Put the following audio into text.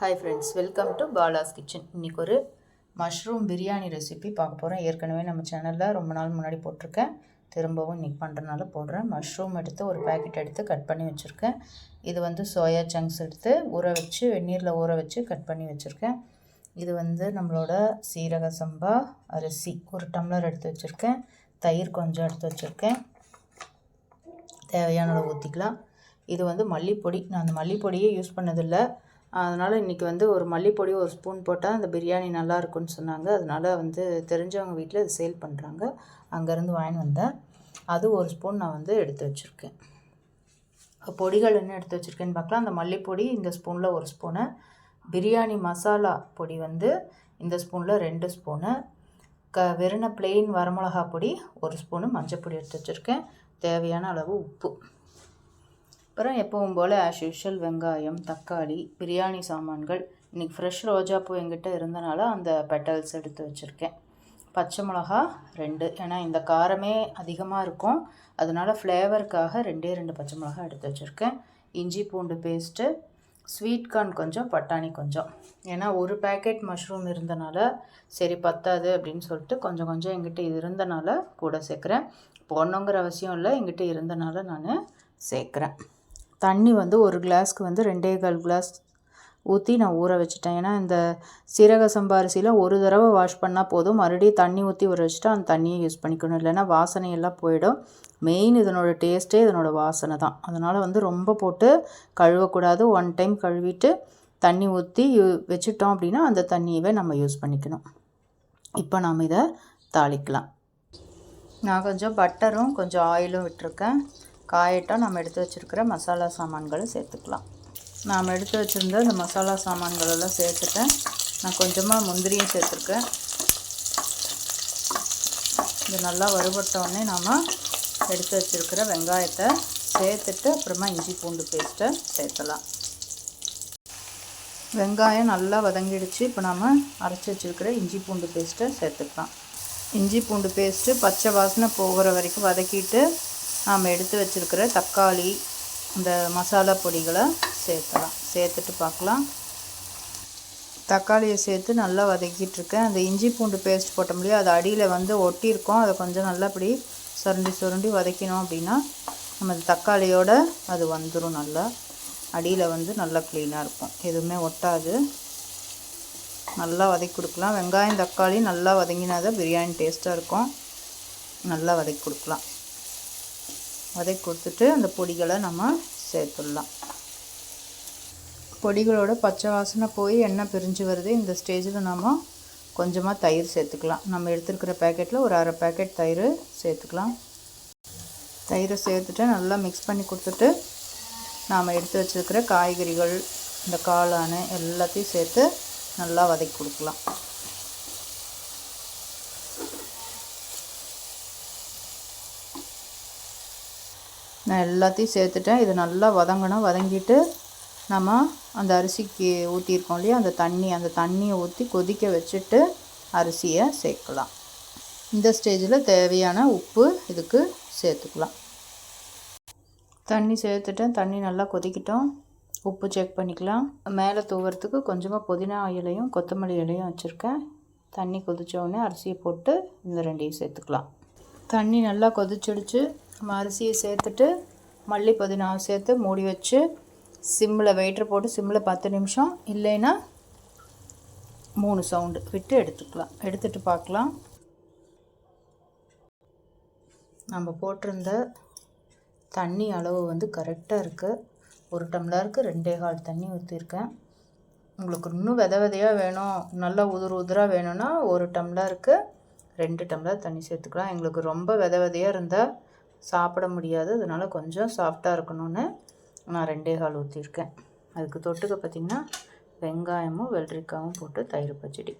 Hi friends welcome to Bala's kitchen இன்றைக்கி ஒரு mushroom biryani recipe பார்க்க போகிறோம் ஏற்கனவே நம்ம சேனலில் ரொம்ப நாள் முன்னாடி போட்டிருக்கேன். திரும்பவும் இன்றைக்கி பண்ணுறதுனால போடுறேன். மஷ்ரூம் எடுத்து ஒரு பேக்கெட் எடுத்து கட் பண்ணி வச்சுருக்கேன். இது வந்து சோயா சங்க்ஸ் எடுத்து ஊற வச்சு வெந்நீரில் ஊற வச்சு கட் பண்ணி வச்சுருக்கேன். இது வந்து நம்மளோட சீரக சம்பா அரிசி ஒரு டம்ளர் எடுத்து வச்சுருக்கேன். தயிர் கொஞ்சம் எடுத்து வச்சுருக்கேன். தேவையான அளவு ஊற்றிக்கலாம் இது வந்து மல்லிப்பொடி. நான் அந்த மல்லிப்பொடியே யூஸ் பண்ணதில்லை. அதனால் இன்றைக்கி வந்து ஒரு மல்லிப்பொடி ஒரு ஸ்பூன் போட்டால் அந்த பிரியாணி நல்லா இருக்கும்னு சொன்னாங்க. அதனால் வந்து தெரிஞ்சவங்க வீட்டில் இது சேல் பண்ணுறாங்க அங்கேருந்து வாங்கி வந்தேன். அது ஒரு ஸ்பூன் நான் வந்து எடுத்து வச்சுருக்கேன். பொடிகள் என்ன எடுத்து வச்சுருக்கேன்னு பார்க்கலாம். அந்த மல்லிப்பொடி இந்த ஸ்பூனில் ஒரு ஸ்பூனு. பிரியாணி மசாலா பொடி வந்து இந்த ஸ்பூனில் ரெண்டு ஸ்பூனு. க வெறுன பிளெயின் வரமிளகா பொடி ஒரு ஸ்பூனு மஞ்சள் பொடி எடுத்து வச்சுருக்கேன். தேவையான அளவு உப்பு. அப்புறம் எப்பவும் போல் ஆஸ் யூஷுவல் வெங்காயம் தக்காளி பிரியாணி சாமான்கள். இன்றைக்கி ஃப்ரெஷ் ரோஜாப்பூ எங்கிட்ட இருந்தனால அந்த பெட்டல்ஸ் எடுத்து வச்சுருக்கேன். பச்சை மிளகா ரெண்டு. ஏன்னா இந்த காரமே அதிகமாக இருக்கும். அதனால் ஃப்ளேவருக்காக ரெண்டே ரெண்டு பச்சை மிளகா எடுத்து வச்சுருக்கேன். இஞ்சி பூண்டு பேஸ்ட்டு ஸ்வீட் கார்ன் கொஞ்சம் பட்டாணி கொஞ்சம். ஏன்னா ஒரு பேக்கெட் மஷ்ரூம் இருந்தனால சரி பத்தாது அப்படின்னு சொல்லிட்டு கொஞ்சம் கொஞ்சம் எங்கிட்ட இருந்தனால கூட சேர்க்குறேன். போடணுங்கிற அவசியம் இல்லை. எங்கிட்ட இருந்தனால நான் சேர்க்குறேன். தண்ணி வந்து ஒரு கிளாஸ்க்கு வந்து ரெண்டே கால் கிளாஸ் ஊற்றி நான் ஊற வச்சுட்டேன். ஏன்னா இந்த சீரக சம்பா அரிசியில் ஒரு தடவை வாஷ் பண்ணால் போதும். மறுபடியும் தண்ணி ஊற்றி ஊற வச்சுட்டா அந்த தண்ணியை யூஸ் பண்ணிக்கணும். இல்லைன்னா வாசனையெல்லாம் போயிடும். மெயின் இதனோட டேஸ்ட்டே இதனோட வாசனை தான். அதனால் வந்து ரொம்ப போட்டு கழுவக்கூடாது. ஒன் டைம் கழுவிட்டு தண்ணி ஊற்றி வச்சுட்டோம் அப்படின்னா அந்த தண்ணியவே நம்ம யூஸ் பண்ணிக்கணும். இப்போ நாம் இதை தாளிக்கலாம். நான் கொஞ்சம் பட்டரும் கொஞ்சம் ஆயிலும் விட்டுருக்கேன். காயட்டும் நம்ம எடுத்து வச்சுருக்கிற மசாலா சாமான்களை சேர்த்துக்கலாம். நாம் எடுத்து வச்சுருந்த இந்த மசாலா சாமான்களெல்லாம் சேர்த்துட்டேன். நான் கொஞ்சமாக முந்திரியும் சேர்த்துருக்கேன். இது நல்லா வறுபட்டோடனே நாம் எடுத்து வச்சுருக்கிற வெங்காயத்தை சேர்த்துட்டு அப்புறமா இஞ்சி பூண்டு பேஸ்ட்டை சேர்த்தலாம். வெங்காயம் நல்லா வதங்கிடுச்சு. இப்போ நாம் அரைச்சி வச்சுருக்கிற இஞ்சி பூண்டு பேஸ்ட்டை சேர்த்துக்கலாம். இஞ்சி பூண்டு பேஸ்ட்டு பச்சை வாசனை போகிற வரைக்கும் வதக்கிட்டு நாம் எடுத்து வச்சுருக்கிற தக்காளி இந்த மசாலா பொடிகளை சேர்த்தலாம். சேர்த்துட்டு பார்க்கலாம். தக்காளியை சேர்த்து நல்லா வதக்கிட்டுருக்கேன் அந்த இஞ்சி பூண்டு பேஸ்ட் போட்ட முடியும் அது அடியில் வந்து ஒட்டியிருக்கோம். அதை கொஞ்சம் நல்லா அப்படி சுரண்டி சுரண்டி வதக்கினோம் அப்படின்னா நம்ம தக்காளியோட அது வந்துடும் நல்லா. அடியில் வந்து நல்லா க்ளீனாக இருக்கும். எதுவுமே ஒட்டாது. நல்லா வதக்கி கொடுக்கலாம். வெங்காயம் தக்காளி நல்லா வதங்கினா தான் பிரியாணி டேஸ்ட்டாக இருக்கும். நல்லா வதக்கி கொடுக்கலாம். வதக்கி கொடுத்துட்டு அந்த பொடிகளை நம்ம சேர்த்துடலாம். பொடிகளோட பச்சை வாசனை போய் எண்ணெய் பிரிஞ்சு வருது. இந்த ஸ்டேஜில் நம்ம கொஞ்சமாக தயிர் சேர்த்துக்கலாம். நம்ம எடுத்துருக்கிற பேக்கெட்டில் ஒரு அரை பேக்கெட் தயிர் சேர்த்துக்கலாம். தயிரை சேர்த்துட்டு நல்லா மிக்ஸ் பண்ணி கொடுத்துட்டு நாம் எடுத்து வச்சுருக்கிற காய்கறிகள் இந்த காளான் எல்லாத்தையும் சேர்த்து நல்லா வதக்கி கொடுக்கலாம். நான் எல்லாத்தையும் சேர்த்துட்டேன். இது நல்லா வதங்கணும். வதங்கிட்டு நம்ம அந்த அரிசிக்கு ஊற்றிருக்கோம் இல்லையா? அந்த தண்ணி அந்த தண்ணியை ஊற்றி கொதிக்க வச்சுட்டு அரிசியை சேர்க்கலாம். இந்த ஸ்டேஜில் தேவையான உப்பு இதுக்கு சேர்த்துக்கலாம். தண்ணி சேர்த்துட்டேன். தண்ணி நல்லா கொதிக்கிட்டோம். உப்பு செக் பண்ணிக்கலாம். மேலே தூவறதுக்கு கொஞ்சமாக புதினா இலையும் கொத்தமல்லி இலையும் வச்சுருக்கேன். தண்ணி கொதித்தோடனே அரிசியை போட்டு இந்த ரெண்டையும் சேர்த்துக்கலாம். தண்ணி நல்லா கொதிச்சிடுச்சு. நம்ம அரிசியை சேர்த்துட்டு மல்லி புதினாவை சேர்த்து மூடி வச்சு சிம்மில் வெயிட்டர் போட்டு சிம்மில் பத்து நிமிஷம் இல்லைன்னா மூணு சவுண்டு விட்டு எடுத்துக்கலாம். எடுத்துகிட்டு பார்க்கலாம். நம்ம போட்டிருந்த தண்ணி அளவு வந்து கரெக்டாக இருக்குது ஒரு டம்ளருக்கு ரெண்டே கால் தண்ணி ஊற்றிருக்கேன் உங்களுக்கு இன்னும் வித விதையாக வேணும் நல்லா உதிர் உதிராக வேணும்னா ஒரு டம்ளருக்கு ரெண்டு டம்ளர் தண்ணி சேர்த்துக்கலாம். எங்களுக்கு ரொம்ப வித விதையாக இருந்தால் சாப்பிட முடியாது. அதனால் கொஞ்சம் சாஃப்டாக இருக்கணும்னு நான் ரெண்டே கால் ஊற்றிருக்கேன் அதுக்கு தொட்டுக்க பார்த்திங்கன்னா வெங்காயமும் வெள்ளரிக்காயும் போட்டு தயிர் பச்சடி.